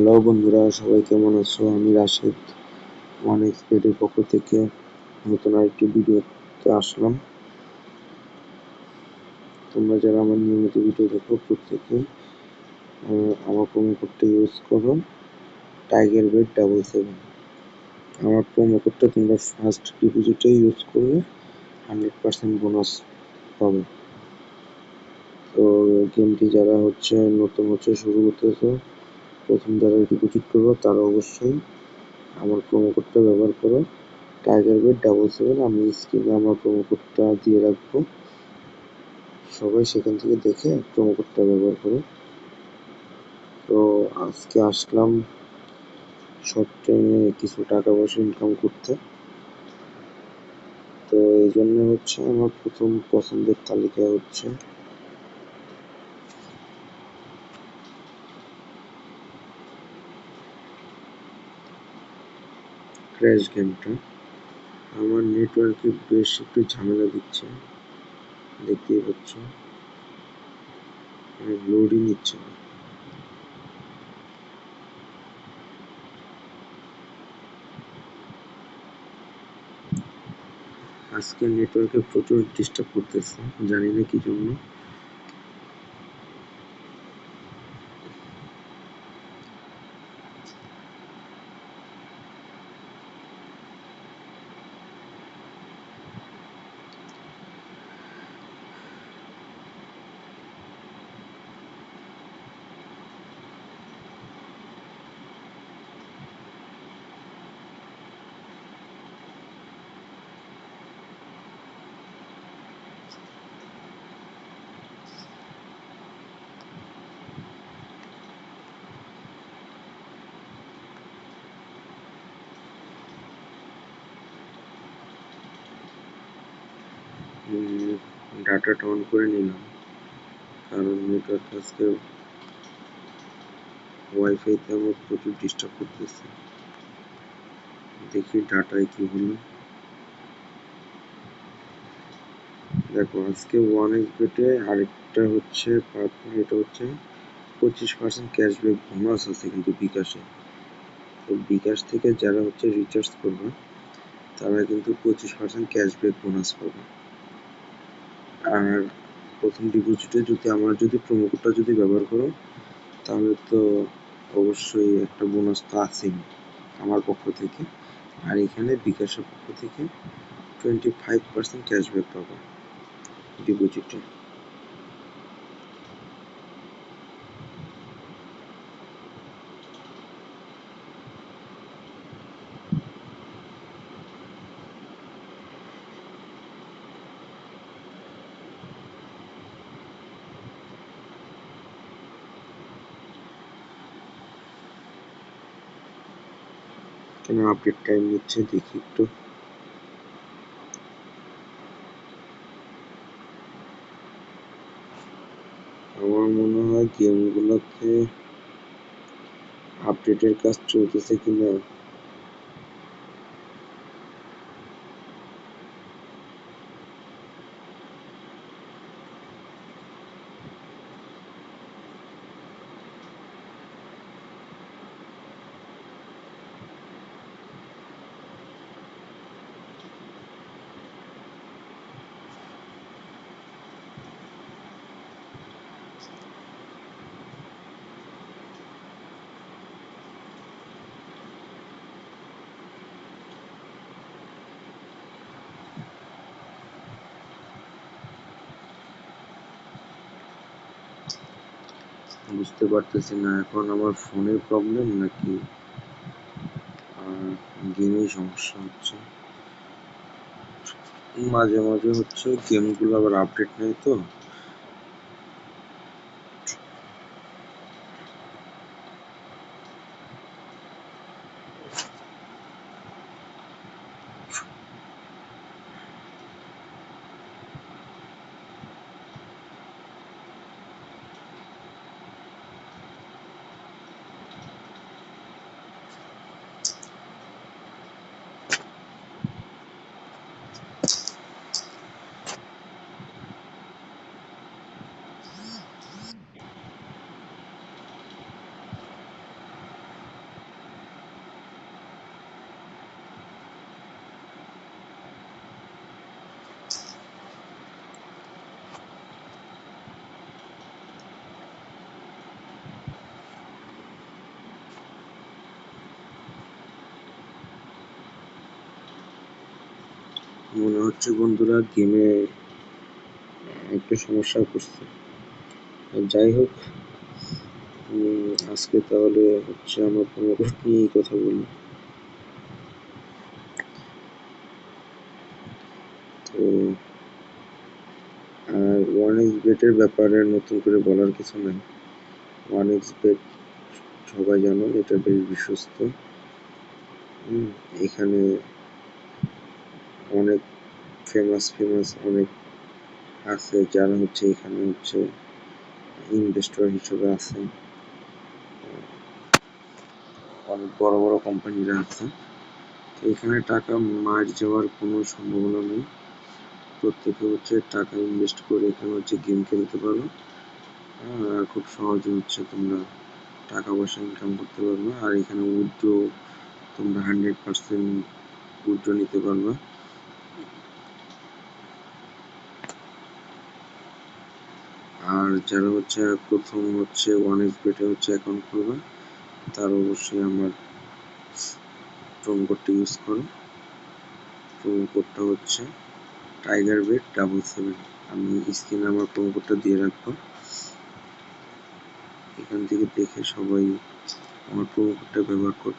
Hello বন্ধুরা, সবাই কেমন আছো? আমি রাশেদ ওয়ান এক্সপেডের পক্ষ থেকে নতুন আরেকটি ভিডিওতে আসলাম। তোমরা যারা আমার নিয়মিত ভিডিও দেখো প্রত্যেকে আমার প্রোমো কোডটা ইউজ করো টাইগার বেড ডাবল সেভেন আমার প্রোমো কোডটা তোমরা ফার্স্ট ডিপোজিটে ইউজ করলে হান্ড্রেড পার্সেন্ট বোনাস পাবে। তো গেমটি যারা হচ্ছে নতুন হচ্ছে, শুরু করতেছো প্রথম যারা ডিপোজিট করব তারা অবশ্যই আমার প্রোমো কোডটা ব্যবহার করো। টাইগার বেড ডাবল সেভেন আমি স্ক্রিনে আমার প্রোমো কোডটা দিয়ে রাখব। সবাই সেখান থেকে দেখে প্রোমো কোডটা ব্যবহার করো। তো আজকে আসলাম শর্ট টাইমে কিছু টাকা পয়সা ইনকাম করতে। তো এই জন্য হচ্ছে আমার প্রথম পছন্দের তালিকা হচ্ছে ক্র্যাশ গেমটা আমার নেটওয়ার্কে বেশ একটু ঝামেলা দিচ্ছে। দেখতেই পাচ্ছ। লোডই নিচ্ছে না। আজকে নেটওয়ার্কে প্রচুর ডিস্টার্ব করতেছে। জানি না কি জন্য। ডাটাটা অন করে নিলাম। কারণ নেটওয়ার্ক আজকে ওয়াইফাইতে আমার প্রচুর ডিস্টার্ব করতেছে। দেখি ডাটায় কি হলো। দেখো, আজকে ওয়ান এক্স বেটে আরেকটা হচ্ছে পাওয়ারফুল এটা হচ্ছে পঁচিশ পার্সেন্ট ক্যাশব্যাক বোনাস আছে কিন্তু বিকাশে। তো বিকাশ থেকে যারা হচ্ছে রিচার্জ করবে, তারা কিন্তু পঁচিশ পার্সেন্ট ক্যাশব্যাক বোনাস পাবে। আর প্রথম ডিপোজিটে যদি আমরা যদি প্রোমো কোডটা যদি ব্যবহার করো, তাহলে তো অবশ্যই একটা বোনাস তো আছেই আমার পক্ষ থেকে। আর এখানে বিকাশের পক্ষ থেকে টোয়েন্টি ফাইভ পার্সেন্ট ক্যাশব্যাক পাবো ডিপোজিটে কেন আপডেট টাইম নিচ্ছে দেখি একটু। আমার মনে হয় গেমগুলোতে আপডেটের কাজ চলতেছে কিনা। বুঝতে পারতেছি না, এখন আমার ফোনের প্রবলেম নাকি? গেমেই সমস্যা হচ্ছে। মাঝে মাঝে হচ্ছে গেমগুলো আবার আপডেট নেই তো। মনে হচ্ছে বন্ধুরা গেমে একটু সমস্যা করছে যাই হোক আজকে তাহলে হচ্ছে আমরা প্রমোকোড নিয়েই কথা বলি। তো, আর ওয়ান এক্স বেটের ব্যাপারে নতুন করে বলার কিছু নেই। ওয়ান এক্স বেট সবাই জানো, এটা বেশ বিশ্বস্ত। এখানে অনেক ফেমাস ফেমাস অনেক আছে যারা হচ্ছে এখানে হচ্ছে ইনভেস্টর হিসেবে আছে। অনেক বড় বড় কোম্পানিরা আছে। এখানে টাকা মার যাওয়ার কোনো সম্ভাবনা নেই। প্রত্যেকে হচ্ছে টাকা ইনভেস্ট করে এখানে হচ্ছে গেম খেলতে পারো। খুব সহজে হচ্ছে তোমরা টাকা পয়সা ইনকাম করতে পারবে। আর এখানে উইথড্র তোমরা হান্ড্রেড পার্সেন্ট উইথড্র নিতে পারবে। আর যারা হচ্ছে প্রথম হচ্ছে ওয়ান এক্স বেটে হচ্ছে অ্যাকাউন্ট করবে তার অবশ্যই আমার প্রোমো কোডটা ইউজ করো। প্রোমো কোডটা হচ্ছে টাইগার বেট ডাবল সেভেন আমি স্ক্রিনে আমার প্রোমো কোডটা দিয়ে রাখব। এখান থেকে দেখে সবাই আমার প্রোমো কোডটা ব্যবহার করো।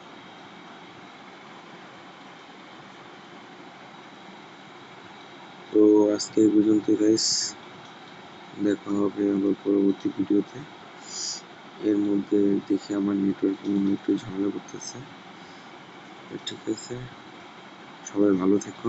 তো আজকে এই পর্যন্ত গাইস দেখা হবে আবার পরবর্তী ভিডিওতে। এর মধ্যে দেখি আমার নেটওয়ার্ক নিয়ে একটু ঝামেলা করতেছে। ঠিক আছে, সবাই ভালো থেকো।